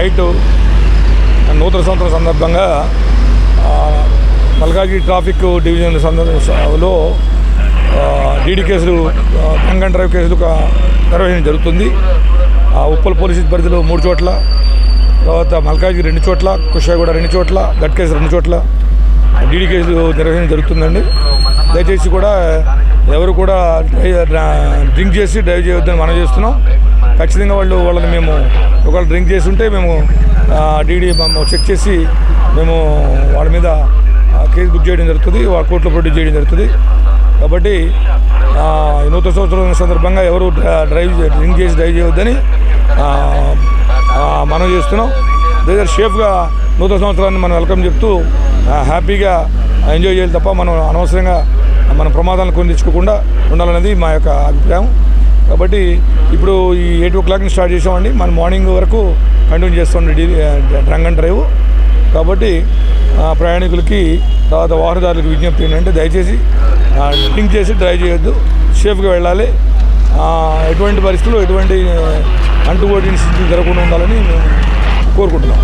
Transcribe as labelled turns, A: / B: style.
A: Night నూతన సంవత్సరం సందర్భంగా ఆ, మల్కాజ్గిరి ట్రాఫిక్ డివిజన్ సందర్భంలో డీడీ కేసులు డ్రంక్ అండ్ డ్రైవ్ కేసులు నిర్వహణ జరుగుతుంది. ఆ ఉప్పల్ పోలీసు పరిధిలో మూడు చోట్ల తర్వాత మల్కాజ్గిరి రెండు చోట్ల కుషాగూడ రెండు చోట్ల గట్ కేసు రెండు చోట్ల డీడీ కేసులు నిర్వహణ జరుగుతుందండి. దయచేసి కూడా ఎవరు కూడా డ్రింక్ చేసి డ్రైవ్ చేయొద్దని మనం చేస్తున్నాం. ఖచ్చితంగా వాళ్ళు వాళ్ళని మేము ఒకవేళ డ్రింక్ చేసి ఉంటే మేము డీడీ మేము చెక్ చేసి మేము వాళ్ళ మీద కేసు బుక్ చేయడం జరుగుతుంది వాళ్ళ కోర్టులో ప్రొడ్యూస్ చేయడం జరుగుతుంది. కాబట్టి నూతన సంవత్సరం సందర్భంగా ఎవరు డ్రైవ్ డ్రింక్ చేసి డ్రైవ్ చేయొద్దని మనం చేస్తున్నాం. లేదా సేఫ్గా నూతన సంవత్సరాన్ని మనం వెల్కమ్ చెప్తూ హ్యాపీగా ఎంజాయ్ చేయాలి తప్ప మనం అనవసరంగా మన ప్రమాదాలను కొని ఉండాలనేది మా యొక్క అభిప్రాయం. కాబట్టి ఇప్పుడు ఈ ఎయిట్ ఓ క్లాక్ని స్టార్ట్ చేసామండి. మన మార్నింగ్ వరకు కంటిన్యూ చేస్తుండే డీ అండ్ డ్రైవ్. కాబట్టి ప్రయాణికులకి తర్వాత వాహనదారులకు విజ్ఞప్తి ఏంటంటే దయచేసి డ్రింక్ చేసి డ్రైవ్ చేయొద్దు. సేఫ్గా వెళ్ళాలి. ఎటువంటి పరిస్థితుల్లో ఎటువంటి అంటుకోటి జరగకుండా ఉండాలని మేము కోరుకుంటున్నాం.